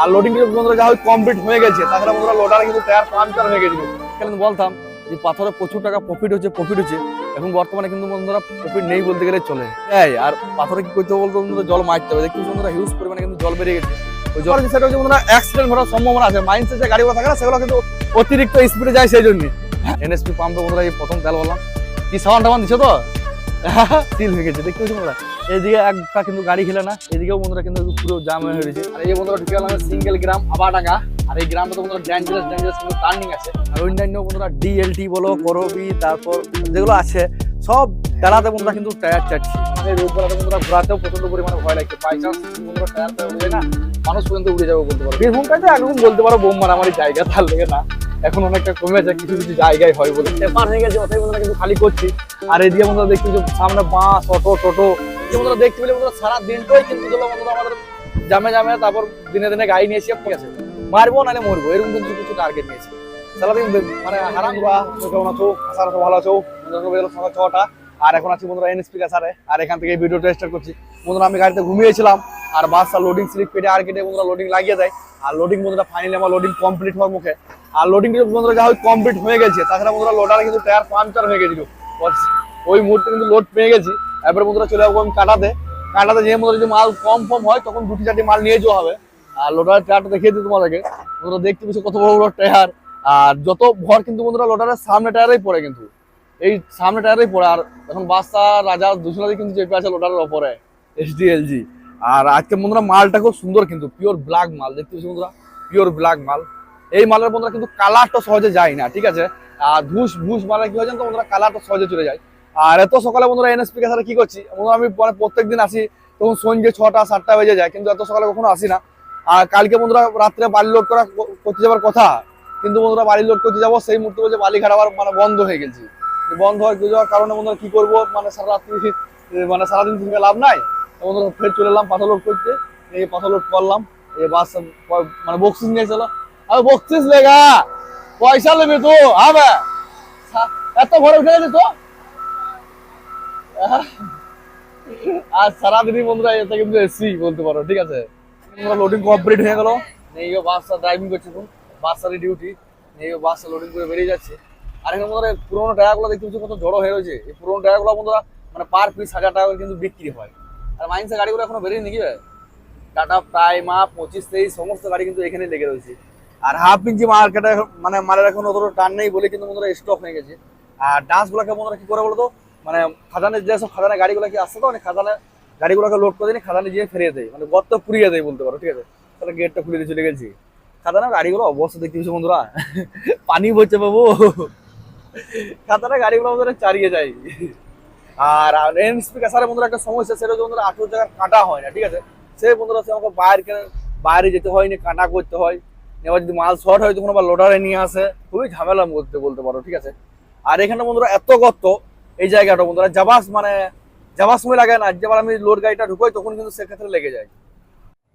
আর loading বন্ধুরা যা complete হয়ে গেছে। তাছাড়া বন্ধুরা লোডারে কিন্তু টায়ার পাংচার হয়ে গেছিল কিন্তু বলতাম যে পাথরে প্রচুর টাকা প্রফিট হচ্ছে প্রফিট হচ্ছে। এখন বর্তমানে কিন্তু বন্ধুরা প্রফিট নেই বলতে গেলে চলে। এই আর পাথরে কি করতে বলতে বন্ধুরা? জল মারতে হবে। দেখতে বন্ধুরা হিউজ পরিমাণে কিন্তু জল বেরিয়ে গেছে। ওই জল সেটা হচ্ছে বন্ধুরা অ্যাক্সিডেন্ট ঘটার সম্ভাবনা আছে। মাইন্সে যে গাড়িগুলো থাকে না সেগুলো কিন্তু অতিরিক্ত স্পিডে যায় সেই জন্য এনএসপি পাম্পে বন্ধুরা এই প্রথম তেল বললাম কি সাবান টাবান দিছো তো? সিল হয়ে গেছে, দেখতে পাচ্ছি এইদিকে একটা কিন্তু গাড়ি খেলে না এদিকেও বন্ধুরা কিন্তু পুরো জাম হয়ে রয়েছে। আর এই যে বন্ধুরা, ঢুকে গেলাম সিঙ্গেল গ্রাম আবাডাঙ্গা। আর এই গ্রামটা তো বন্ধুরা ডেঞ্জারাস ডেঞ্জারাস কিন্তু টার্নিং আছে। আর অন্যান্য বন্ধুরা ডিএলটি বলো করবি তারপর যেগুলো আছে, সব টালাতে বন্ধুরা কিন্তু টায়ার চাচ্ছি মানে রোডবেলাতে বন্ধুরা ঘোরাতেও প্রচণ্ড পরিমাণে ভয় লাগছে বাই চান্স বন্ধুরা টায়ারটা উড়ে না, মানুষ পর্যন্ত উড়ে যাবে বলতে পারো। বীরভূমটাতে একরকম বলতে পারো, বোম মারামারি জায়গা, তার লেগে না। এখন অনেকটা কমে যায়, কিছু কিছু জায়গায় হয় বলে। পার হয়ে গেছে অথবা বন্ধুরা কিন্তু খালি করছি। আর এদিকে বন্ধুরা দেখছি যে সামনে বাস, অটো, টোটো, এই বন্ধুরা দেখতে পেলে বন্ধুরা সারা দিনটাই কিন্তু বন্ধুরা আমাদের জামে জামে, তারপর দিনে দিনে গাড়ি নিয়েছি এসে আছে। মারবো নাহলে মরবো, এরকম কিন্তু কিছু টার্গেট নিয়েছে সারাদিন মানে হারাম বা কেমন আছো? আছো ভালো আছো। ছটা। আর এখন আছি বন্ধুরা এনএসপি কাছারে আর এখান থেকে ভিডিওটা স্টার্ট করছি। বন্ধুরা, আমি গাড়িতে ঘুমিয়েছিলাম, আর বাসটা লোডিং স্লিপ কেটে আর কেটে বন্ধুরা লোডিং লাগিয়ে দেয়। আর লোডিং বন্ধুরা ফাইনালি আমার লোডিং কমপ্লিট হওয়ার মুখে। আর লোডিং বন্ধুরা যা কমপ্লিট হয়ে গেছে। তাছাড়া বন্ধুরা লোডারে কিন্তু টায়ার পাংচার হয়ে গেছিল। ওই মুহূর্তে কিন্তু লোড পেয়ে গেছি। এরপরে বন্ধুরা চলে যাব আমি কাটাতে। কাটাতে যে বন্ধুরা যদি মাল কম কম হয়, তখন দুটি চারটি মাল নিয়ে যাওয়া হবে। আর লোডারের টায়ারটা দেখিয়ে দিই তোমাদেরকে। বন্ধুরা, দেখতে পেয়েছ কত বড় বড় টায়ার আর যত ভর কিন্তু বন্ধুরা লোডারের সামনে টায়ারেই পড়ে কিন্তু। এই সামনে টায়ারেই পড়ে, আর এখন বাস্তা রাজা দুজনেরই কিন্তু চেপে আছে লোডারের ওপরে। এসডিএলজি আর আজকে বন্ধুরা, মালটা খুব সুন্দর কিন্তু পিওর ব্ল্যাক মাল, দেখতে পেয়েছ বন্ধুরা? পিওর ব্ল্যাক মাল। এই মালের বন্ধুরা কিন্তু কালারটা সহজে যায় না, ঠিক আছে? আর ধুস ভুস মালে কি হয় বন্ধুরা? কালারটা সহজে চলে যায়। আর এত সকালে বন্ধুরা এনএসপি কে কি করছি? বন্ধুরা, আমি মানে প্রত্যেক দিন আসি, তখন সন্ধ্যে ছটা, সাতটা বেজে যায়, কিন্তু এত সকালে কখনো আসি না। আর কালকে বন্ধুরা, রাত্রে বালি লোড করা, করতে যাওয়ার কথা, কিন্তু বন্ধুরা বালি লোড করতে যাব, সেই মুহূর্তে বলছে বালি আবার মানে বন্ধ হয়ে গেছে। বন্ধ হয়ে যাওয়ার কারণে বন্ধুরা কি করব? মানে সারা রাত্রি মানে সারাদিন থেকে লাভ নাই। বন্ধুরা ফের চলে এলাম পাথর লোড করতে। এই পাথর লোড করলাম। এই বাস মানে বক্সিস নিয়ে চলো। আরে বক্সিস লেগা পয়সা নেবে তো হবে এত ঘরে উঠে গেছে তো? আর সারাদিনই বন্ধুরা এটা কিন্তু এসি বলতে পারো, ঠিক আছে? লোডিং কমপ্লিট হয়ে গেল। নেইও বাসটা ড্রাইভিং করছে বাসটারই ডিউটি নেইও বাসটা লোডিং করে বেরিয়ে যাচ্ছে। আর এখানে বন্ধুরা, এই পুরোনো টায়ারগুলো দেখতে পাচ্ছি কত জড়ো হয়ে রয়েছে। এই পুরোনো টায়ারগুলো বন্ধুরা মানে পার পিস হাজার টাকা কিন্তু বিক্রি হয়। আর মাইন্সের গাড়িগুলো এখনও বেরিয়ে নাকি টাটা প্রাইমা পঁচিশ, তেইশ, সমস্ত গাড়ি কিন্তু এখানে লেগে রয়েছে। আর হাফ ইঞ্চি মার্কেটে মানে মালের এখন অতটা টান নেই বলে কিন্তু বন্ধুরা স্টক হয়ে গেছে। আর ডান্সগুলোকে বন্ধুরা কি করে বলতো? মানে খাদানের যেসব খাদানের গাড়িগুলো কি আসছে তো মানে খাদানে গাড়িগুলোকে লোড করে দিন খাদানে যেয়ে ফেরিয়ে দেয়। মানে গর্ত পুড়িয়ে দেয় বলতে পারো, ঠিক আছে? তাহলে গেটটা খুলে দিয়ে চলে গেছি। খাদানের গাড়িগুলো অবস্থা দেখতে বন্ধুরা। পানি বলছে বাবু। খাদানের গাড়িগুলো বন্ধুরা চারিয়ে যায়। আর এন স্পিকার বন্ধুরা একটা সমস্যা, সেটা হচ্ছে বন্ধুরা আঠেরো জায়গায় কাটা হয় না, ঠিক আছে? সে বন্ধুরা আমাকে বাইরে বাইরে যেতে হয় না কাটা করতে হয়। এবার যদি মাল শর্ট হয়, তখন আবার লোডারে নিয়ে আসে। খুবই ঝামেলা মধ্যে বলতে পারো, ঠিক আছে? আর এখানে বন্ধুরা এত গর্ত, এই জায়গাটা বন্ধুরা যাবার মানে যাবার সময় লাগে না। যেবার আমি লোড গাড়িটা ঢুকোই, তখন কিন্তু সেক্ষেত্রে লেগে যায়।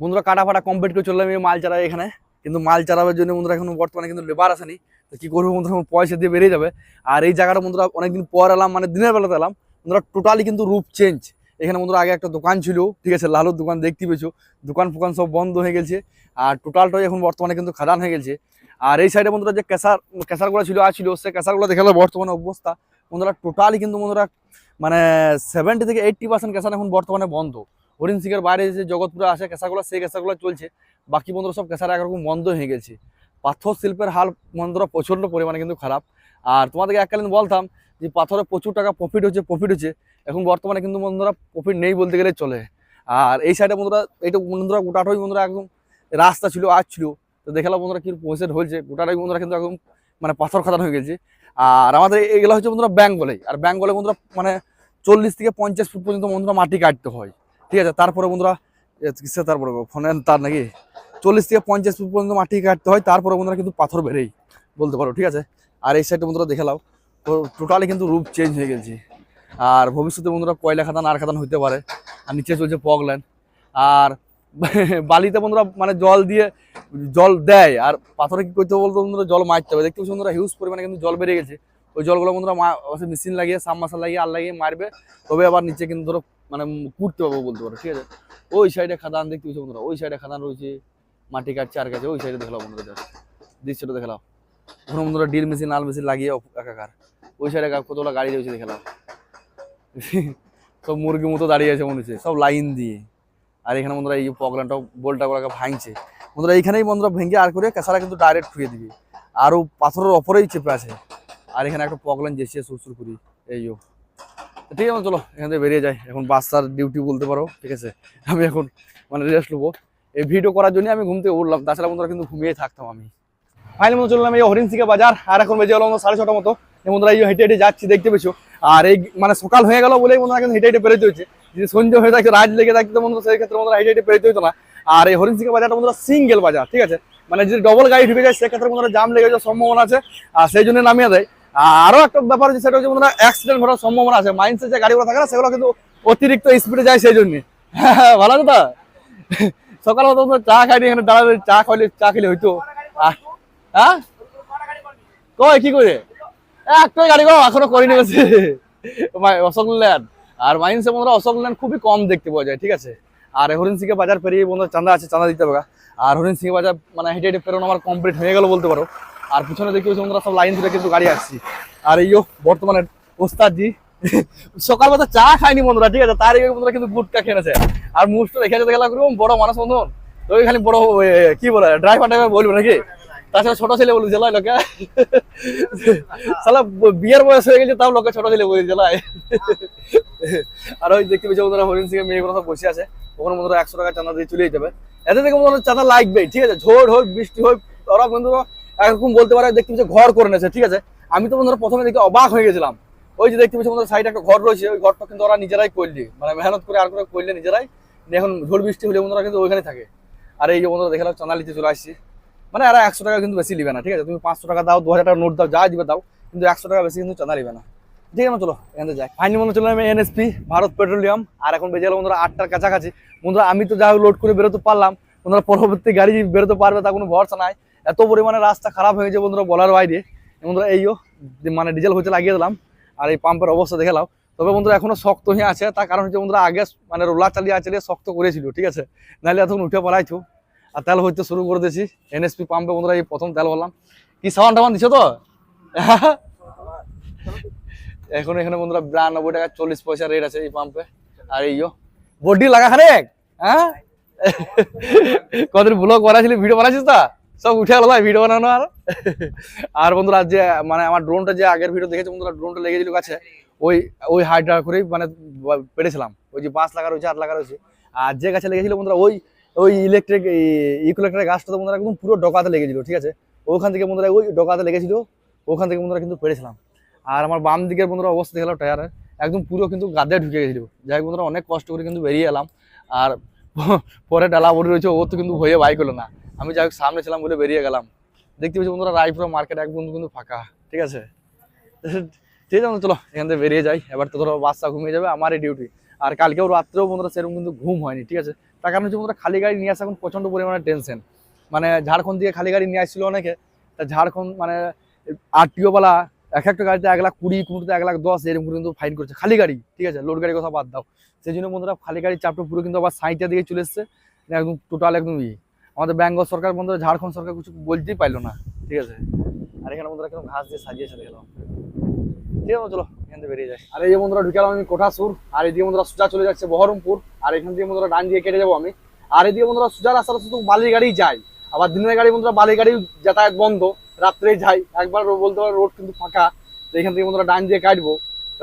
বন্ধুরা কাটা ফাটা কমপ্লিট করে চললাম, এই মাল চালাই এখানে। কিন্তু মাল চালাবার জন্য বন্ধুরা এখন বর্তমানে কিন্তু লেবার আসেনি। তো কি করব বন্ধুরা? পয়সা দিয়ে বেরিয়ে যাবে। আর এই জায়গাটা বন্ধুরা অনেকদিন পর এলাম মানে দিনের বেলাতে এলাম। বন্ধুরা টোটালি কিন্তু রূপ চেঞ্জ এখানে বন্ধুরা আগে একটা দোকান ছিল, ঠিক আছে, লালুর দোকান দেখতে পেয়েছ। দোকান ফোকান সব বন্ধ হয়ে গেছে। আর টোটালটাই এখন বর্তমানে কিন্তু খাদান হয়ে গেছে। আর এই সাইডে বন্ধুরা যে কেসার, কেসারগুলো ছিল, আর ছিল, সে কেসারগুলো দেখাল বর্তমানে অবস্থা। বন্ধুরা টোটালি কিন্তু বন্ধুরা মানে সেভেন্টি থেকে এইট্টি পার্সেন্ট কেসার এখন বর্তমানে বন্ধ। হরিণ সিংয়ের বাইরে যে জগৎপুরে আসে, কেসারগুলো, সেই কেসারগুলো চলছে। বাকি বন্ধুরা সব কেসার একরকম বন্ধ হয়ে গেছে। পাথর শিল্পের হাল বন্ধুরা প্রচণ্ড পরিমাণে কিন্তু খারাপ। আর তোমাদেরকে এককালীন বলতাম যে পাথরে প্রচুর টাকা প্রফিট হচ্ছে প্রফিট হচ্ছে। এখন বর্তমানে কিন্তু বন্ধুরা প্রফিট নেই বলতে গেলে চলে। আর এই সাইডে বন্ধুরা এইটা বন্ধুরা গোটাটাই বন্ধুরা একদম রাস্তা ছিল, আজ ছিল। তো দেখালাম বন্ধুরা কি পয়সা হয়েছে। গোটাটাই বন্ধুরা কিন্তু একদম মানে পাথর খাদান হয়ে গেছে। আর আমাদের এগুলো হচ্ছে বন্ধুরা ব্যাঙ্ক বলে আর ব্যাঙ্গলে বন্ধুরা মানে চল্লিশ থেকে পঞ্চাশ ফুট পর্যন্ত বন্ধুরা মাটি কাটতে হয়। ঠিক আছে? তারপরে বন্ধুরা কিসে তারপরে ফোনের তার নাকি? চল্লিশ থেকে পঞ্চাশ ফুট পর্যন্ত মাটি কাটতে হয়, তারপরে বন্ধুরা কিন্তু পাথর বেরেই বলতে পারো, ঠিক আছে? আর এই সাইডে বন্ধুরা দেখালাম তো টোটালি কিন্তু রূপ চেঞ্জ হয়ে গেছে। আর ভবিষ্যতে বন্ধুরা কয়লা খাদান, আর খাদান হইতে পারে। আর নিচে চলছে পগল্যান্ড আর বালিতে বন্ধুরা মানে জল দিয়ে জল দেয়। আর পাথরে কি করতে বলতো বন্ধুরা? জল মারতে হবে। দেখতে বন্ধুরা হিউজ পরিমাণে কিন্তু জল বেড়ে গেছে। ওই জলগুলো বন্ধুরা মেশিন লাগিয়ে সাম মাসা লাগিয়ে, আর লাগিয়ে মারবে। তবে আবার নিচে কিন্তু ধরো মানে কুটতে পারব বলতে পারো, ঠিক আছে? ওই সাইডে খাদান দেখতে বন্ধুরা, ওই সাইডে খাদান রয়েছে। মাটি কাটছে আর কাছে ওই সাইডে দেখলাম বন্ধুরা। দৃশ্যটা দেখলাম। ওখানে বন্ধুরা ডিল মেশিন লাল মেশিন লাগিয়ে একাকার। ওই সাইডে কতগুলো গাড়ি রয়েছে দেখলাম। সব মুরগির মতো দাঁড়িয়ে আছে মনে হচ্ছে, সব লাইন দিয়ে। আর এখানে বন্ধুরা এই পগলানটা বোলটা করে ভাঙছে। বন্ধুরা এইখানেই বন্ধুরা ভেঙে আর করে কেঁচারা কিন্তু ডাইরেক্ট ঠুয়ে দিবি। আর ও পাথরের ওপরেই চেপে আছে। আর এখানে একটা পগলান যেছে সুরসুর করি, এই তো ঠিক আছে, চলো, এখান থেকে বেরিয়ে যাই। এখন বাচ্চার ডিউটি বলতে পারো, ঠিক আছে? আমি এখন মানে রেস্ট নেব। এই ভিডিও করার জন্য আমি ঘুম থেকে উঠলাম। তাছাড়া বন্ধুরা কিন্তু ঘুমিয়ে থাকতাম আমি। ফাইনাল মতো চললাম এই হরিণসিকা বাজার। আর এখন বেজে গেল আমাদের সাড়ে ছটা মতো। বন্ধুরা এই হেঁটে হেঁটে যাচ্ছি, দেখতে পেছো আর এই মানে সকাল হয়ে গেল বলেই বন্ধুরা কিন্তু হেঁটে হেঁটে বেরোতে হচ্ছে যদি সন্ধ্যে হয়ে থাকতো রাত লেগে থাকতো বন্ধুরা সেই ক্ষেত্রে বন্ধুরা হেঁটে হেঁটে বেরোতে হতো না। আর এই হরিণসিকা বাজারটা বন্ধুরা সিঙ্গেল বাজার, ঠিক আছে? মানে যদি ডবল গাড়ি ঢুকে যায় সেক্ষেত্রে বন্ধুরা জাম লেগে যাওয়ার সম্ভাবনা আছে, আর সেই জন্য নামিয়ে দেয়। আরও একটা ব্যাপার হচ্ছে, সেটা হচ্ছে বন্ধুরা অ্যাক্সিডেন্ট ঘটার সম্ভাবনা আছে। মাইন্সে যে গাড়িগুলো থাকে না, সেগুলো কিন্তু অতিরিক্ত স্পিডে যায় সেই জন্য। ভালো আছে তো? সকালে তো চা খাইনি, এখানে দাঁড়ালে চা খাইলে, চা খেলে হইতো। হ্যাঁ? কই, কি করে একটাই গাড়ি গো? এখনও করিনি গেছে অশোক ল্যান্ড আর মাইন্সে বন্ধুরা অশোক ল্যান্ড খুবই কম দেখতে পাওয়া যায়, ঠিক আছে? আর হরিণ সিংহে বাজার পেরিয়ে বন্ধুরা চাঁদা আছে, চাঁদা দিতে হবে আর হরিণ সিংহে বাজার মানে হেঁটে হেঁটে পেরোনো আমার কমপ্লিট হয়ে গেল বলতে পারো। আর পিছনে দেখি বন্ধুরা, সব লাইন ধরে কিন্তু গাড়ি আসছি। আর এই বর্তমানে ওস্তাদ জি সকালবেলা চা খাইনি বন্ধুরা, ঠিক আছে? তার আগে বন্ধুরা কিন্তু গুটকা খেয়েছে। আর মুখটা রেখে যেতে গেলাম বড় মানুষ বন্ধুন তো খালি বড় কি বলে ড্রাইভার টাইভার বলব নাকি? তাছাড়া ছোট ছেলে বলি জেলায় লোকে। সালা বিয়ের বয়স হয়ে গেছে, তাও লোকে ছোট ছেলে বলি জেলায় আর ওই দেখতে পেয়েছি বন্ধুরা, হরিণ সিংহে মেয়ে সব বসে আছে। ওখানে বন্ধুরা একশো টাকা চাঁদা দিয়ে চলে যাবে। এতে থেকে বন্ধুরা চাঁদা লাগবেই, ঠিক আছে? ঝড় হোক বৃষ্টি হোক ওরা বন্ধুরা, এরকম বলতে পারে, দেখতে পেয়েছি, ঘর করে নেছে ঠিক আছে? আমি তো বন্ধুরা প্রথমে দেখে অবাক হয়ে গেছিলাম। ওই যে দেখতে পেয়েছি বন্ধুরা সাইডে একটা ঘর রয়েছে, ওই ঘরটা কিন্তু ওরা নিজেরাই করলি মানে মেহনত করে আর করে করলে নিজেরাই। এখন ঝোল বৃষ্টি হলে বন্ধুরা কিন্তু ওইখানে থাকে। আর এই যে বন্ধুরা চাঁদা নিতে চলে আসছি। মানে আর একশো টাকা কিন্তু বেশি নিবে না, ঠিক আছে? তুমি পাঁচশো টাকা দাও, দু হাজার টাকা নোট দাও, যা দিবে দাও, কিন্তু একশো টাকা বেশি কিন্তু চাঁদা নিবে না। ঠিক আছে, চলো, এখান যাই। ফাইনালি মনে চলে আমি এনএসপি, ভারত পেট্রোলিয়াম। আর এখন বেজে গেল বন্ধুরা আটটার কাছাকাছি। বন্ধুরা, আমি তো যা লোড করে বেরোতে পারলাম। বন্ধুরা, পরবর্তী গাড়ি বেরোতে পারবে তা কোনো ভরসা নাই। এত পরিমাণে রাস্তা খারাপ হয়ে গেছে বন্ধুরা বলার বাইরে। বন্ধুরা এইও মানে ডিজেল হচ্ছে লাগিয়ে দিলাম। আর এই পাম্পের অবস্থা দেখে নাও। তবে বন্ধুরা, এখনও শক্ত হয়ে আছে। তার কারণ হচ্ছে বন্ধুরা, আগে মানে রোলার চালিয়ে চালিয়ে শক্ত করেছিল, ঠিক আছে? নাহলে এখন উঠে পড়াইছো আর তেল হইতে শুরু করে দিয়েছি। এনএসপি পাম্পে বন্ধুরা, এই প্রথম তেল বললাম কি সাবান টাবান দিছো তো? এখন এখানে বন্ধুরা, বিরানব্বই টাকা চল্লিশ পয়সা রেট আছে এই পাম্পে আর এইও বডি লাগা খানে হ্যাঁ? কদিন ব্লগ বানাইছিলি? ভিডিও বানাইছিস তা? সব উঠে গেল ভাই ভিডিও বানানো আর। আর বন্ধুরা, যে মানে আমার ড্রোনটা যে আগের ভিডিও দেখেছে বন্ধুরা ড্রোনটা লেগেছিল কাছে, ওই ওই হাইটটা করেই মানে পেরেছিলাম। ওই যে বাঁশ লাগা রয়েছে আট লাগা রয়েছে আর যে গাছে লেগেছিল বন্ধুরা, ওই ওই ইলেকট্রিক ইকুলেক্ট্রিক গাছটা তো বন্ধুরা একদম পুরো ডকাতে লেগেছিল, ঠিক আছে? ওখান থেকে বন্ধুরা ওই ডকাতে লেগেছিল, ওখান থেকে বন্ধুরা কিন্তু পেরেছিলাম। আর আমার বাম দিকের বন্ধুরা অবস্থা দেখলাম টায়ারের একদম পুরো কিন্তু গাদে ঢুকে গেছিল। যাই বন্ধুরা, অনেক কষ্ট করে কিন্তু বেরিয়ে এলাম। আর পরে ডালা বড়ি রয়েছে, ও তো কিন্তু হয়ে বাইক হলো না। আমি যাই সামনে ছিলাম বলে বেরিয়ে গেলাম। দেখতে পাচ্ছি বন্ধুরা, রায়পুরা মার্কেট এক বন্ধু কিন্তু ফাঁকা, ঠিক আছে? ঠিক আছে চলো, এখান থেকে বেরিয়ে যাই। এবার তো ধরো বাচ্চা ঘুমিয়ে যাবে, আমারই ডিউটি আর কালকেও রাত্রেও বন্ধুরা সেরকম কিন্তু ঘুম হয়নি, ঠিক আছে? তার কারণ হচ্ছে বন্ধুরা, খালি গাড়ি নিয়ে আসা এখন প্রচণ্ড পরিমাণে টেনশন মানে ঝাড়খণ্ড থেকে খালি গাড়ি নিয়ে আসছিল অনেকে, তা ঝাড়খণ্ড মানে আরটিও বলা এক একটা গাড়িতে এক লাখ কুড়ি কোনোটাতে এক লাখ দশ, এরকম কিন্তু ফাইন করছে। খালি গাড়ি, ঠিক আছে? লোড গাড়ির কথা বাদ দাও। সেই জন্য বন্ধুরা, খালি গাড়ির চাপটা পুরো কিন্তু আবার সাইটটা দিকে চলে এসছে। একদম টোটাল একদম ই আমাদের বেঙ্গল সরকার বন্ধুরা ঝাড়খণ্ড সরকার কিছু বলতেই পারল না। ঠিক আছে। আর এখানে বন্ধুরা কেন ঘাস দিয়ে সাজিয়ে সাজিয়েছে দেখলাম ঠিক আছে চলো এখান থেকে বেরিয়ে যাই। আর এই যে বন্ধুরা ঢুকালাম আমি কোঠাসুর আর এদিকে বন্ধুরা সোজা চলে যাচ্ছে বহরমপুর আর এখান থেকে বন্ধুরা ডান দিয়ে কেটে যাব আমি। আর এদিকে বন্ধুরা সোজা রাস্তাটা শুধু বালির গাড়ি যায় আবার দিনের গাড়ি বন্ধুরা বালির গাড়ি যাতায়াত বন্ধ রাত্রে যাই একবার বলতে পারো রোড কিন্তু ফাঁকা তো এখান থেকে বন্ধুরা ডান দিয়ে কাটবো।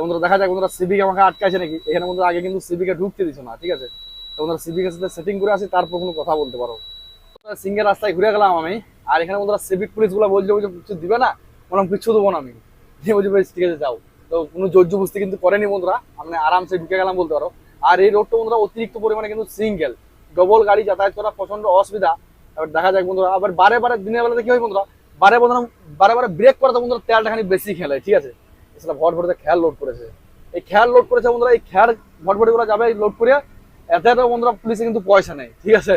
বন্ধুরা দেখা যাক বন্ধুরা সিভিক আমাকে আটকাছে নাকি। এখানে বন্ধুরা আগে কিন্তু সিভিকে ঢুকতে দিচ্ছে না ঠিক আছে? তো বন্ধুরা সিভিকের সাথে সেটিং করে আসি তারপর কোনো কথা বলতে পারো। সিঙ্গের রাস্তায় ঘুরে গেলাম আমি। আর এখানে বন্ধুরা সিভিক পুলিশগুলো বলছে বলছে, কিছু দিবে না? ওরকম কিছু দেবো না আমি। বেশ, ঠিক আছে, যাও। তো কোনো জোর বুঝতে কিন্তু করেনি বন্ধুরা। আমি আরামসে ঢুকে গেলাম বলতে পারো। আর এই রোডটা বন্ধুরা অতিরিক্ত পরিমাণে কিন্তু সিঙ্গেল ডবল গাড়ি যাতায়াত করা প্রচণ্ড অসুবিধা। এবার দেখা যাক বন্ধুরা। আবার বারে বারে দিনের বেলাতে কি হয় বন্ধুরা? বারে বন্ধুরা, বারে বারে ব্রেক করাতে বন্ধুরা তেলটা খানি বেশি খেলে, ঠিক আছে? সেটা ভট ভটতে খেয়াল লোড করেছে। এই খেয়াল লোড করেছে বন্ধুরা, এই খেয়াল ভটগুলো যাবে লোড করে, এত বন্ধুরা পুলিশে কিন্তু পয়সা নেই, ঠিক আছে?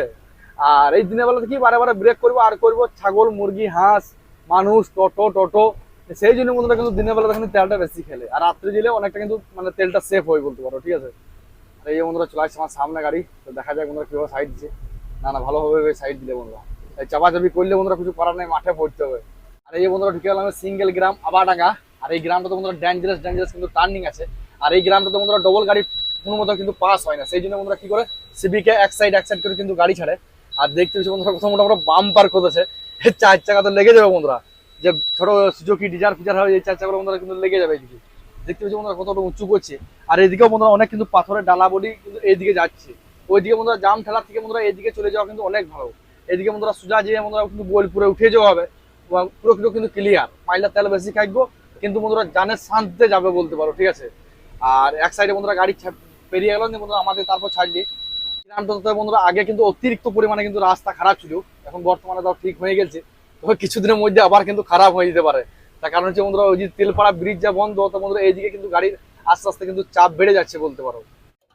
আর এই দিনের বেলাতে কি বারে বারে ব্রেক করব? আর করব? ছাগল, মুরগি, হাঁস, মানুষ, টোটো টোটো। সেই জন্য বন্ধুরা কিন্তু দিনের বেলা কিন্তু তেলটা বেশি খেলে। আর রাত্রে দিলে অনেকটা কিন্তু মানে তেলটা সেফ হয় বলতে পারো, ঠিক আছে? আর এই বন্ধুরা চলে আসছে আমার সামনে গাড়ি, তো দেখা যায় বন্ধুরা কীভাবে সাইড দিচ্ছে না না ভালোভাবে সাইড দিলে বন্ধুরা। এই চাপাচাপি করলে বন্ধুরা কিছু করার নেই, মাঠে পড়তে হবে। আর এই বন্ধুরা ঢুকে গেলাম সিঙ্গেল গ্রাম, আবাডাঙ্গা। আর এই গ্রামটা তো বন্ধুরা ডেঞ্জারাস ডেঞ্জারাস কিন্তু টার্নিং আছে। আর এই গ্রামটা তো বন্ধুরা ডবল গাড়ি কোনো মতো কিন্তু পাস হয় না। সেই জন্য বন্ধুরা কি করে? সিবিকে এক সাইড এক সাইড করে কিন্তু গাড়ি ছাড়ে। আর দেখতে পাচ্ছি বন্ধুরা, কোথাও মোটামুটি বাম পার করেছে চার চাকা তো লেগে যাবে বন্ধুরা। যে ছোট সুজুকি ডিজার ফিজার হয়, এই চার চাকা বন্ধুরা কিন্তু লেগে যাবে এদিকে দেখতে পাচ্ছি বন্ধুরা, কতটা উঁচু করছে। আর এদিকেও বন্ধুরা অনেক কিন্তু পাথরের ডালা বডি কিন্তু এইদিকে যাচ্ছে। ওইদিকে বন্ধুরা জাম ঠেলার থেকে বন্ধুরা এইদিকে চলে যাওয়া কিন্তু অনেক ভালো। এদিকে বন্ধুরা সোজা যেয়ে বন্ধুরা কিন্তু বোলপুরে উঠে যাওয়া হবে। এবং পুরো কিন্তু ক্লিয়ার মাইলার তেল বেশি খাইবো, কিন্তু বন্ধুরা জানের শান্তিতে যাবে বলতে পারো, ঠিক আছে? আর এক সাইডে বন্ধুরা গাড়ি পেরিয়ে গেল বন্ধুরা আমাদের তারপর ছাড়লি। গ্রামটাতে বন্ধুরা, আগে কিন্তু অতিরিক্ত পরিমাণে কিন্তু রাস্তা খারাপ ছিল। এখন বর্তমানে তাও ঠিক হয়ে গেছে। তবে কিছুদিনের মধ্যে আবার কিন্তু খারাপ হয়ে যেতে পারে। তার কারণ হচ্ছে বন্ধুরা, ওই যে তেলপাড়া ব্রিজ যা বন্ধ, তো বন্ধুরা এইদিকে কিন্তু গাড়ির আস্তে আস্তে কিন্তু চাপ বেড়ে যাচ্ছে বলতে পারো।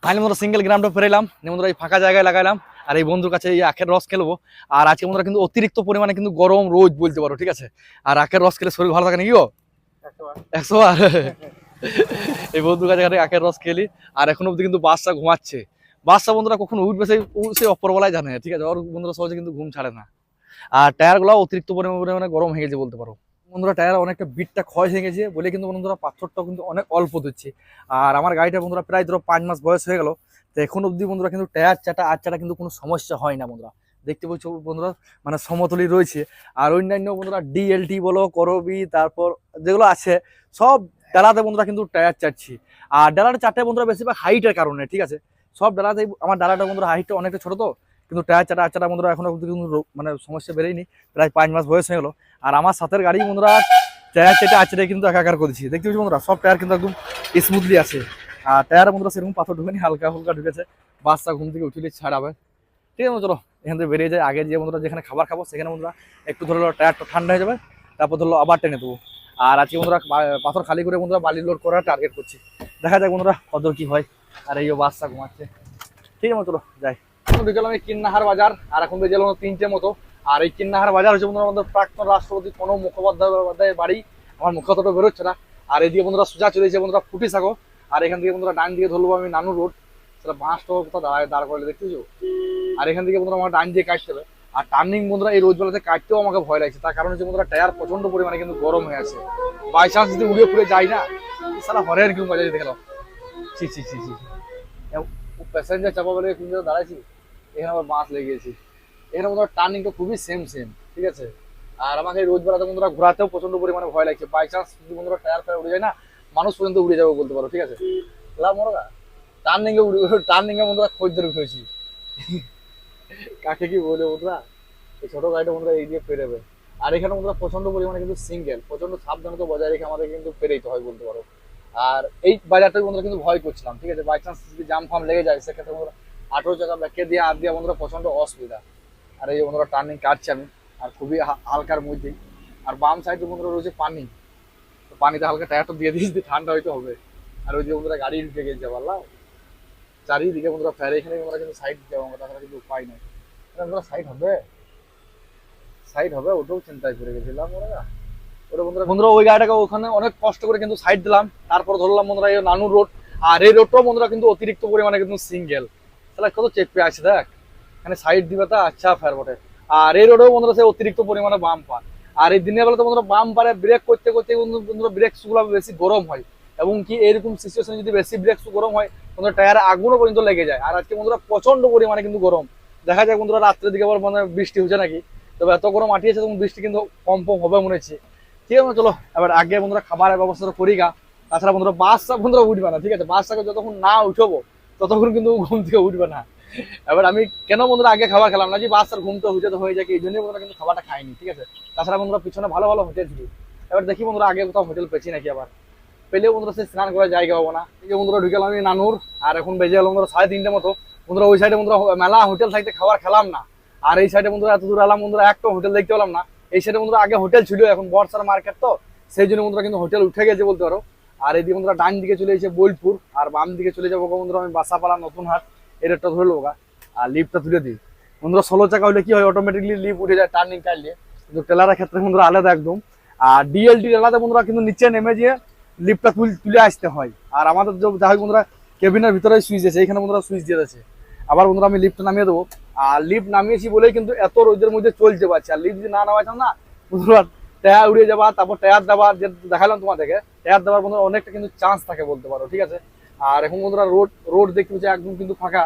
ফাইনালি বন্ধুরা সিঙ্গেল গ্রামটা ফেরাইলাম বন্ধুরা এই ফাঁকা জায়গায় লাগাইলাম, আর এই বন্ধুর কাছে এই আখের রস খেলব। আর আজকে বন্ধুরা কিন্তু অতিরিক্ত পরিমাণে কিন্তু গরম রোজ বলতে পারো, ঠিক আছে? আর আখের রস খেলে শরীর ভালো থাকে নাকি গো? একশো আর এই বন্ধুর কাছে আখের রস খেলি, আর এখন অব্দি কিন্তু বাসটা ঘুমাচ্ছে। বাসটা বন্ধুরা কখন উঠবে সেই সেই অপরবেলায় জানে ঠিক আছে? ওর বন্ধুরা সহজে কিন্তু ঘুম ছাড়ে না। আর টায়ারগুলো অতিরিক্ত পরিমাণে গরম হয়ে গেছে বলতে পারো। বন্ধুরা, টায়ার অনেকটা বিটটা ক্ষয় হয়ে গেছে বলে কিন্তু বন্ধুরা পাথরটাও কিন্তু অনেক অল্প দিচ্ছে। আর আমার গাড়িটা বন্ধুরা প্রায় ধরো পাঁচ মাস বয়স হয়ে গেল, তো এখন অবধি বন্ধুরা কিন্তু টায়ার চাটা, আর চাটা কিন্তু কোনো সমস্যা হয় না বন্ধুরা। দেখতে পাচ্ছ বন্ধুরা মানে সমতলই রয়েছে। আর অন্যান্য বন্ধুরা ডিএলটি বলো করবি তারপর যেগুলো আছে, সব ডালাতে বন্ধুরা কিন্তু টায়ার চাচ্ছি আর ডালাটা চারটে বন্ধুরা বেশিরভাগ হাইটের কারণে, ঠিক আছে? সব ডালাতেই আমার ডালাটা বন্ধুরা হাইটটা অনেকটা ছোট তো, কিন্তু টায়ার চাটা আচাটা বন্ধুরা এখনও অবধি কিন্তু মানে সমস্যা বেরোয়নি, প্রায় পাঁচ মাস বয়স হয়ে গেলো। আর আমার সাথের গাড়ি বন্ধুরা টায়ার চেটে আচড়ে কিন্তু একাকার করেছি দেখতে পাচ্ছি বন্ধুরা, সব টায়ার কিন্তু একদম স্মুথলি আছে। আর টায়ার বন্ধুরা সেরকম পাথর ঢুকেনি, হালকা হালকা ঢুকেছে। বাসটা ঘুম থেকে উঠিলে ছাড়াবে ঠিক আছে চলো এখান থেকে বেরিয়ে যায়। আগে যে বন্ধুরা যেখানে খাবার খাব, সেখানে বন্ধুরা একটু ধরো টায়ারটা ঠান্ডা হয়ে যাবে। তারপর ধরো আবার টেনে দেবো। আর আজকে বন্ধুরা পাথর খালি করে বন্ধুরা বালি লোড করার টার্গেট করছি। দেখা যাক বন্ধুরা কত কী হয়। আর এই বাসটা ঘুমাচ্ছে। ঠিক আছে, চলো, যাই। বিকেল আমি কিন্নাহার বাজার, আর এখন বেজে গেল তিনটে মতো। আর এই কিন্নাহার বাজার হচ্ছে বন্ধুরা আমাদের প্রাক্তন রাষ্ট্রপতি প্রণব মুখোপাধ্যায়ের বাড়ি। আমার মুখতটা বেরোচ্ছে না। আর এদিকে বন্ধুরা সোজা চলে যাচ্ছে বন্ধুরা ফুটি থাকো আর এখান থেকে বন্ধুরা ডান দিকে ধরবো আমি নানু রোড। সেটা বাঁশ তো কোথাও দাঁড়ায় দাঁড় করলে দেখতেছো আর এখান থেকে বন্ধুরা আমার ডান দিয়ে কাটতে হবে। আর টার্নিং বন্ধুরা এই রোদবেলাতে কাটতেও আমাকে ভয় লাগছে। তার কারণ হচ্ছে বন্ধুরা টায়ার প্রচণ্ড পরিমাণে কিন্তু গরম হয়ে আছে। বাই চান্স যদি উড়ে ফুড়ে যায় না সারা হরের কীরকম বাজারে দেখে নাও। ছি ছি ছি ছি প্যাসেঞ্জার চাপা বলে কিন্তু দাঁড়াইছি এখানে আবার বাঁশ লেগে গেছি এখানে বন্ধুরা টার্নিংটা খুবই সেম সেম ঠিক আছে? আর আমাকে রোজ বেলাতে বন্ধুরা ঘোরাতেও প্রচণ্ড পরিমাণে ভয় লাগছে। বাই চান্স যদি বন্ধুরা টায়ার ফায়ার উড়ে যায় না, মানুষ পর্যন্ত উড়ে যাবে বলতে পারো, ঠিক আছে? লাভ মরগা টার্নিং এ উড়ে টার্নিং এ বন্ধুরা খোঁজ উঠেছি কাকে কি বলে বন্ধুরা? এই ছোট গাড়িটা বন্ধুরা এই দিয়ে পেরোবে আর এখানে বন্ধুরা প্রচণ্ড পরিমাণে কিন্তু সিঙ্গেল প্রচণ্ড সাবধানতা বজায় রেখে আমাদের কিন্তু পেরেইতে হয় বলতে পারো। আর এই বাজারটা বন্ধুরা কিন্তু ভয় করছিলাম, ঠিক আছে? বাই চান্স যদি জাম ফাম লেগে যায়, সেক্ষেত্রে বন্ধুরা আঠেরো চাকা ব্যাকে দিয়ে আর দিয়ে বন্ধুরা প্রচণ্ড অসুবিধা। আর এই বন্ধুরা টার্নিং কাটছি আমি, আর খুবই হালকার মধ্যেই আর বাম সাইডে বন্ধুরা রয়েছে পানি। তো পানিতে হালকা টায়ারটা দিয়ে দিয়েছি ঠান্ডা হয়তো হবে। আর ওই যে বন্ধুরা গাড়ি ঢুকে গেছে পারলাম চারিদিকে বন্ধুরা ফেরে এখানে আমরা কিন্তু সাইড দিতে হবে, তাছাড়া কিন্তু উপায় নাই। বন্ধুরা সাইড হবে? সাইড হবে, ওটাও চিন্তায় করে গেছিলাম ওরা বন্ধুরা ওই গাড়িটাকে ওখানে অনেক কষ্ট করে কিন্তু সাইড দিলাম। তারপর ধরলাম বন্ধুরা, এই নানুর রোড আর এই রোডটাও বন্ধুরা কিন্তু অতিরিক্ত পরিমাণে কিন্তু সিঙ্গেল তাহলে কত চেপে আছে, দেখ। এখানে সাইড দিবে তা আচ্ছা ফের বটে। আর এই রোডেও বন্ধুরা সে অতিরিক্ত পরিমাণে বাম পার আর এই দিনের বেলা তো বন্ধুরা বাম পারে ব্রেক করতে করতে বন্ধুরা ব্রেকগুলো বেশি গরম হয়। এবং কি এরকম সিচুয়েশনে যদি বেশি ব্রেক শু গরম হয়, বন্ধুরা টায়ারে আগুনও পর্যন্ত লেগে যায়। আর আজকে বন্ধুরা প্রচণ্ড পরিমাণে কিন্তু গরম। দেখা যায় বন্ধুরা রাত্রের দিকে আবার মানে বৃষ্টি হচ্ছে নাকি। তবে এত গরম আটিয়েছে তখন বৃষ্টি কিন্তু কম কম হবে মনে হচ্ছে। ঠিক আছে, চলো। এবার আগে বন্ধুরা খাবারের ব্যবস্থাটা করি গা তাছাড়া বন্ধুরা বাসটা বন্ধুরা উঠবে না, ঠিক আছে? বাসটাকে যতক্ষণ না উঠবো, ততক্ষণ কিন্তু ঘুম থেকে উঠবে না। এবার আমি কেন বন্ধুরা আগে খাবার খেলাম? না যে ঘুমটা উঠে তো হয়ে যায়, এই জন্যই বন্ধুরা কিন্তু খাবারটা খাইনি, ঠিক আছে? তাছাড়া বন্ধুরা পিছনে ভালো ভালো হোটেল ছিল। এবার দেখি বন্ধুরা আগে কোথাও হোটেল পেয়েছি নাকি আবার। পেলে বন্ধুরা সে স্নান করার জায়গা হব না। এই যে বন্ধুরা ঢুকে গেলাম আমি নানুর, আর এখন বেজে গেল বন্ধুরা সাড়ে তিনটে মতো। বন্ধুরা ওই সাইডে বন্ধুরা মেলা হোটেল থাকতে খাবার খেলাম না। আর এই সাইডে বন্ধুরা এত দূর এলাম, বন্ধুরা একটা হোটেল দেখতে পেলাম না। এই সাইডে বন্ধুরা আগে হোটেল ছিল, এখন বর্ষার মার্কেট তো, সেই জন্য বন্ধুরা কিন্তু হোটেল উঠে গেছে বলতে পারো। আর এইদিকে বন্ধুরা ডান দিকে চলে এসেছে বোলপুর, আর বাম দিকে চলে যাব বন্ধুরা আমি বাসাপাড়া নতুন হাট একটা ধরে গা। আর লিফটটা তুলে দিই। বন্ধুরা ষোলো চাকা হলে কি হয় অটোমেটিকলি লিফট উঠে যায় টার্নিং কাটলে কিন্তু টেলারের ক্ষেত্রে বন্ধুরা আলাদা একদম। আর ডিএলটি টেলাতে বন্ধুরা কিন্তু নিচে নেমে গিয়ে লিফটটা তুলে আসতে হয়। আর আমাদের যা হয় বন্ধুরা কেবিনের ভিতরে সুইচ আছে এখানে বন্ধুরা সুইচ দিয়ে আছে আবার বন্ধুরা আমি লিফট নামিয়ে দেবো। আর লিফ্ট নামিয়েছি বলেই কিন্তু এত রোদের মধ্যে চলছে পারছে আর লিফ্ট যদি না নামাইতাম না, বন্ধুরা টায়ার উড়িয়ে যাবা, তারপর টায়ার দেওয়ার যে দেখালাম তোমাদেরকে টায়ার দেওয়ার বন্ধুরা অনেকটা কিন্তু চান্স থাকে বলতে পারো, ঠিক আছে? আর এখন বন্ধুরা রোড রোড দেখতে পাচ্ছি একদম কিন্তু ফাঁকা।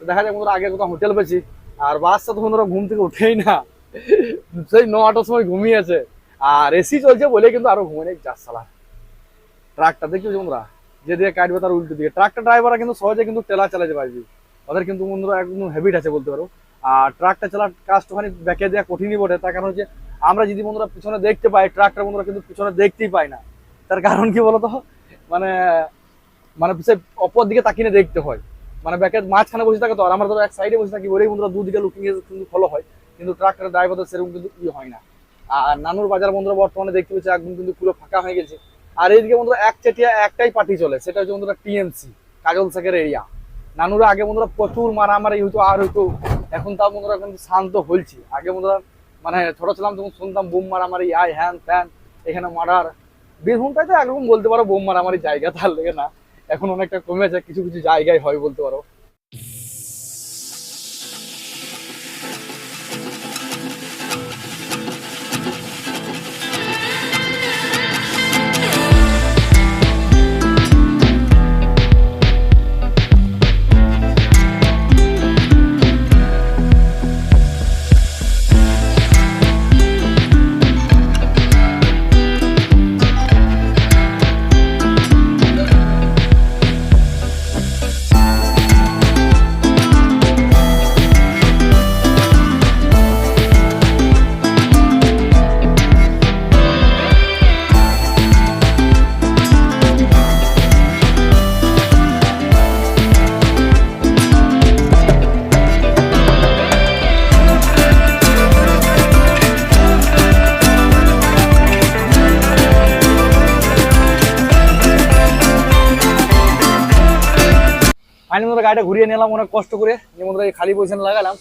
দেখা যায় বন্ধুরা আগে কোথাও হোটেল পেয়েছি। আর বাসটা তো বন্ধুরা ঘুম থেকে উঠেই না। সেই নটার সময় ঘুমিয়েছে আর এসি চলছে বলে কিন্তু আরও ঘুমিয়ে নেই সালা। ট্রাকটা দেখছি বন্ধুরা? যে দিকে কাটবে তার উল্টো দিকে। ট্রাকটা ড্রাইভাররা কিন্তু সহজে কিন্তু টেলা চালাতে পারবি। ওদের কিন্তু বন্ধুরা একদম হ্যাবিট আছে বলতে পারো। আর ট্রাকটা চালার কাজটাখানি ব্যাকে দেওয়া কঠিনই বটে, তার কারণ হচ্ছে আমরা যদি বন্ধুরা পিছনে দেখতে পাই ট্রাকটা বন্ধুরা কিন্তু পিছনে দেখতেই পাই না। তার কারণ কি বলতো? মানে মানে সে অপর দিকে তাকিয়ে দেখতে হয়। মানে ব্যাকের মাঝখানে বসে থাকে তো, আর আমরা ধরো এক সাইডে বসে থাকি বলেই বন্ধুরা দুদিকে লুকিং কিন্তু ফলো হয়। কিন্তু ট্রাক্টর ড্রাইভারদের সেরকম কিন্তু ই হয় না। আর নানুর বাজার বন্ধুরা বর্তমানে দেখতে পাচ্ছি একদম কিন্তু পুরো ফাঁকা হয়ে গেছে। আর এইদিকে বন্ধুরা এক চেটিয়া একটাই পার্টি চলে, সেটা হচ্ছে বন্ধুরা টিএমসি কাজল শেখের এরিয়া নানুরা আগে বন্ধুরা প্রচুর মারামারি হইতো, আর হইতো, এখন তাও বন্ধুরা কিন্তু শান্ত হয়েছি আগে বন্ধুরা মানে ছোট ছিলাম তখন শুনতাম বোম মারামারি, আয়, হ্যান, ত্যান, এখানে মারার। বীরভূমটাই তো একরকম বলতে পারো বোম মারামারি জায়গা, তার লেগে না। এখন অনেকটা কমেছে, কিছু কিছু জায়গায় হয় বলতে পারো। গাড়িটা ঘুরিয়ে নিলাম, অনেক কষ্ট করে। যে বন্ধুরা খালি পজিশন লাগালাম।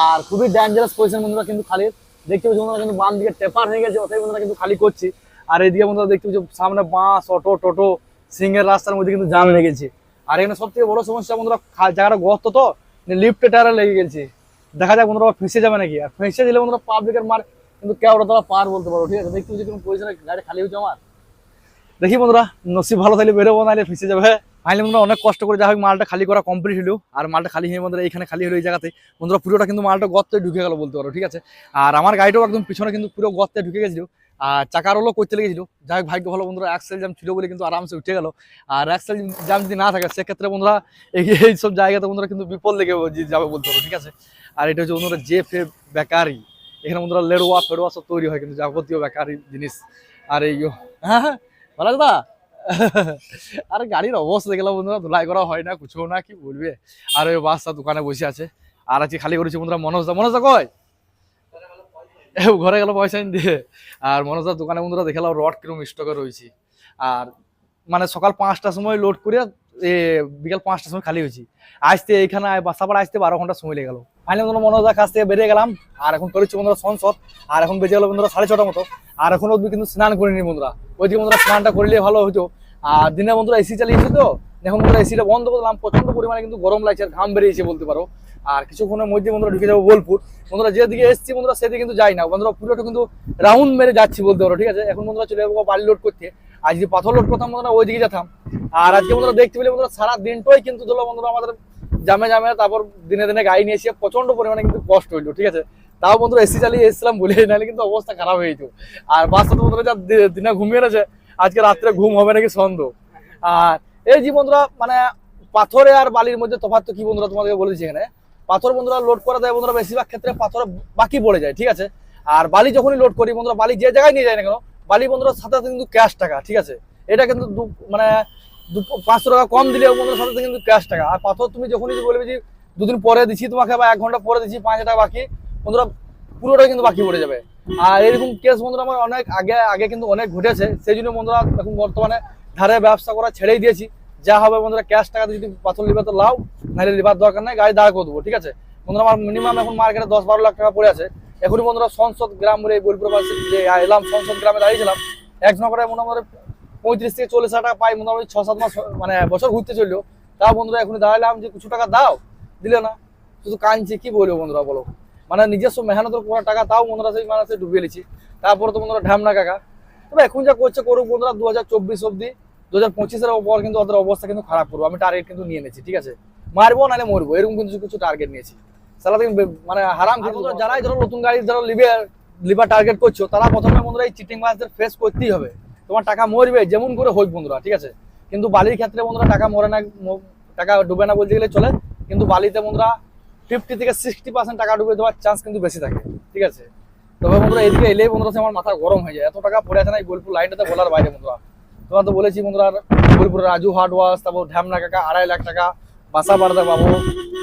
আর খুবই ডেঞ্জারাস পজিশন বন্ধুরা কিন্তু খালি। দেখতে পাচ্ছি বন্ধুরা কিন্তু বাম দিকে টেপার হয়ে গেছে ওটাই বন্ধুরা কিন্তু খালি করছি। আর এইদিকে বন্ধুরা দেখতে পাচ্ছি সামনে বাস, অটো, টোটো, সিংহের রাস্তার মধ্যে কিন্তু জাম লেগেছে আর এখানে সব থেকে বড় সমস্যা বন্ধুরা জায়গাটা গর্ত তো লিফটে টায়ারে লেগে গেছে। দেখা যাক বন্ধুরা ফেঁসে যাবে নাকি। আর ফেঁসে দিলে বন্ধুরা পাবলিকের মার কিন্তু কেউ তোরা পার বলতে পারো, ঠিক আছে? দেখতে পাচ্ছি কোনো পজিশনে গাড়ি খালি হয়েছে আমার। দেখি বন্ধুরা, নসিব ভালো থাকলে বেরোবো, নাহলে ফেঁসে যাবে। ফাইনালি বন্ধুরা অনেক কষ্ট করে যা হোক, মালটা খালি করা কমপ্লিট হলো। আর মালটা খালি হয়ে বন্ধুরা এখানে খালি হলো এই জায়গাতে। বন্ধুরা পুরোটা কিন্তু মালটা গর্তে ঢুকে গেল বলতে পারো, ঠিক আছে? আর আমার গাড়িটাও একদম পিছনে কিন্তু পুরো গর্তে ঢুকে গেছিল। আর চাকার হলো করতে লেগেছিল। যাই হোক, ভাগ্য ভালো বন্ধুরা অ্যাক্সেল জাম ছিল বলে কিন্তু আরামসে উঠে গেল। আর অ্যাক্সেল জাম যদি না থাকে, সেক্ষেত্রে বন্ধুরা এই সব জায়গাতে বন্ধুরা কিন্তু বিপদ লেগে যাবে বলতে পারো, ঠিক আছে? আর এটা হচ্ছে বন্ধুরা যে ফে বেকারি এখানে বন্ধুরা লেড়োয়া, ফেড়োয়া সব তৈরি হয় কিন্তু যাবতীয় বেকারি জিনিস। আর এই হ্যাঁ হ্যাঁ। ভালো আছে দা আরে গাড়ির অবস্থা দেখলাম বন্ধুরা, ধুলাই করা হয় না কিছু না, কি বলবে? আর ওই বাসটা দোকানে বসে আছে। আর আজকে খালি করেছে বন্ধুরা মনোজদা। মনোজদা কয় ঘরে গেল পয়সা দিয়ে। আর মনোজদার দোকানে বন্ধুরা দেখালাম রড কিরম স্টকে রয়েছে। আর মানে সকাল পাঁচটার সময় লোড করে বিকাল পাঁচটার সময় খালি হয়েছি। আসতে এইখানে বাসাপাড়া আসতে বারো ঘণ্টা সময় লেগে গেল। ফাইনাল বন্ধুরা হয় কাছ থেকে বেরিয়ে গেলাম। আর এখন করেছি বন্ধুরা সংসদ আর এখন বেজে গেলো বন্ধুরা সাড়ে ছটা মতো। আর এখন অব্দি কিন্তু স্নান করিনি বন্ধুরা। ওইদিকে বন্ধুরা স্নানটা করলে ভালো হতো আর দিনে বন্ধুরা এসি চালিয়েছি তো। এখন বন্ধুরা এসিটা বন্ধ করলাম প্রচণ্ড পরিমাণে কিন্তু গরম লাগছে আর ঘাম বেরিয়েছে বলতে পারো। আর কিছুক্ষণের মধ্যে বন্ধুরা ঢুকে যাব বোলপুর। বন্ধুরা যেদিকে এসছি, বন্ধুরা সেদিকে কিন্তু যাই না। বন্ধুরা পুরোটা কিন্তু রাউন্ড মেরে যাচ্ছি বলতে পারো, ঠিক আছে? এখন বন্ধুরা চলে যাব বালি লোড করতে। আর যদি পাথর লোড করতাম বন্ধুরা ওইদিকে যেতাম। আর আজকে বন্ধুরা দেখতে পেলে বন্ধুরা সারা দিনটাই কিন্তু ধরো বন্ধুরা আমাদের জামে জামে, তারপর দিনে দিনে গাড়ি নিয়ে এসে প্রচণ্ড পরিমাণে কিন্তু কষ্ট হইল, ঠিক আছে? তাও বন্ধুরা এসি চালিয়ে এসেছিলাম বলে নাহলে কিন্তু অবস্থা খারাপ হয়ে যেত। আর বাসটা তো বন্ধুরা যা দিনে ঘুমিয়ে রয়েছে, আজকে রাত্রে ঘুম হবে নাকি সন্দেহ আর এই যে বন্ধুরা মানে পাথরে আর বালির মধ্যে তফাৎ তো কি বন্ধুরা তোমাদেরকে বলেছি এখানে? পাথর বন্ধুরা লোড করা দেয় বন্ধুরা, বেশিরভাগ ক্ষেত্রে পাথর বাকি পড়ে যায়, ঠিক আছে? আর বালি যখনই লোড করি বন্ধুরা, বালি যে জায়গায় নিয়ে যায় না কেন, বালি বন্ধুরা সাথে সাথে কিন্তু ক্যাশ টাকা, ঠিক আছে? এটা কিন্তু মানে পাঁচশো টাকা কম দিলে বন্ধুরা সাথে সাথে কিন্তু ক্যাশ টাকা। আর পাথর তুমি যখনই বলবে যে দুদিন পরে দিচ্ছি তোমাকে বা এক ঘণ্টা পরে দিচ্ছি পাঁচ হাজার টাকা বাকি, বন্ধুরা পুরোটাই কিন্তু বাকি পড়ে যাবে। আর এরকম কেস বন্ধুরা আমার অনেক আগে আগে কিন্তু অনেক ঘটেছে, সেই জন্য বন্ধুরা এখন বর্তমানে ধারে ব্যবসা করা ছেড়েই দিয়েছি। যা হবে বন্ধুরা ক্যাশ টাকা যদি পাথর লিবার তো লাও, নাহলে লিবার দরকার নাই, গাড়ি দাঁড় করে দেবো ঠিক আছে? বন্ধুরা, আমার মিনিমাম এখন মার্কেটে দশ বারো লাখ টাকা পড়ে আছে। এখনই বন্ধুরা, সংসদ গ্রাম বলে এই বোলপুর যে এলাম সংসদ গ্রামে দাঁড়িয়েছিলাম। একজন করে মোটামুটি পঁয়ত্রিশ থেকে চল্লিশ হাজার টাকা পাই মোটামুটি ছ সাত মাস মানে বছর ঘুরতে চলল। তাও বন্ধুরা এখন দাঁড়ালাম যে কিছু টাকা দাও, দিলে না। শুধু কাঁদছে, কি বলব বন্ধুরা, বলো? মানে নিজস্ব মেহনতের করা টাকা তাও বন্ধুরা সেই মানুষে ডুবিয়ে লিছি তারপরে তো বন্ধুরা, ঢ্যামনা কাকা। তবে এখন যা করছে করুক বন্ধুরা, দু হাজার চব্বিশ অব্দি দু হাজার পঁচিশের পর কিন্তু ওদের অবস্থা কিন্তু খারাপ করব। আমি টার্গেট কিন্তু নিয়ে নিয়েছি, ঠিক আছে? মারবো নাহলে মরবো, এরকম কিন্তু কিছু টার্গেট নিয়েছি। বে- মানে হারাম যারাই ধরো নতুন গাড়ি ধরো লিবে, লিবার টার্গেট করছ, তারা প্রথমে বন্ধুরা এই চিটিং মাছদের ফেস করতেই হবে। তোমার টাকা মরবে, যেমন করে হোক বন্ধুরা, ঠিক আছে? কিন্তু বালির ক্ষেত্রে বন্ধুরা টাকা মরে না টাকা ডুবে না বলতে গেলে চলে। কিন্তু বালিতে বন্ধুরা ফিফটি থেকে সিক্সটি পার্সেন্ট টাকা ডুবে দেওয়ার চান্স কিন্তু বেশি থাকে, ঠিক আছে? তবে বন্ধুরা এদিকে এলেই বন্ধুরা আমার মাথা গরম হয়ে যায়। এত টাকা পড়ে আছে না এই বোলপুর লাইনটাতে বলার বাইরে বন্ধুরা। তোমার তো বলেছি বন্ধুরা বোলপুরের রাজু হার্ড ওয়াশ, তারপর ঢ্যামনা কাকা, আড়াই লাখ টাকা, বাসা বাড়দা পাবো,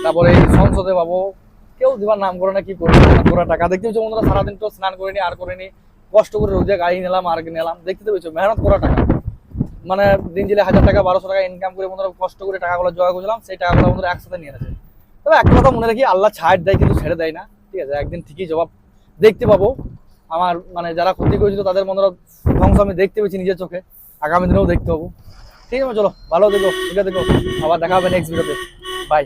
তারপরে সংসদে পাবো। কেউ দিবার নাম করে না, কি করব? করা টাকা দেখতে পেয়েছ বন্ধুরা, সারাদিন তো স্নান করিনি, আর করিনি। কষ্ট করে রোজে গাড়ি নিলাম, আর নিলাম, দেখতে পেয়েছ? মেহনত করা টাকা। মানে দিন জেলে হাজার টাকা, বারোশো টাকা ইনকাম করে বন্ধুরা কষ্ট করে টাকাগুলো জোগাড় করছিলাম সেই টাকাগুলো বন্ধুরা একসাথে নিয়ে এনেছে তবে একটা কথা মনে রাখি, আল্লাহ ছাড় দেয় কিন্তু ছেড়ে দেয় না, ঠিক আছে? একদিন ঠিকই জবাব দেখতে পাবো। আমার মানে যারা ক্ষতি করেছিল তাদের বন্ধুরা, ধ্বংস আমি দেখতে পেয়েছি নিজের চোখে। আগামী দিনেও দেখতে পাবো। ঠিক আছে, চলো, ভালো দেখো ঠিক দেখো আবার দেখা হবে নেক্সট ভিডিওতে বাই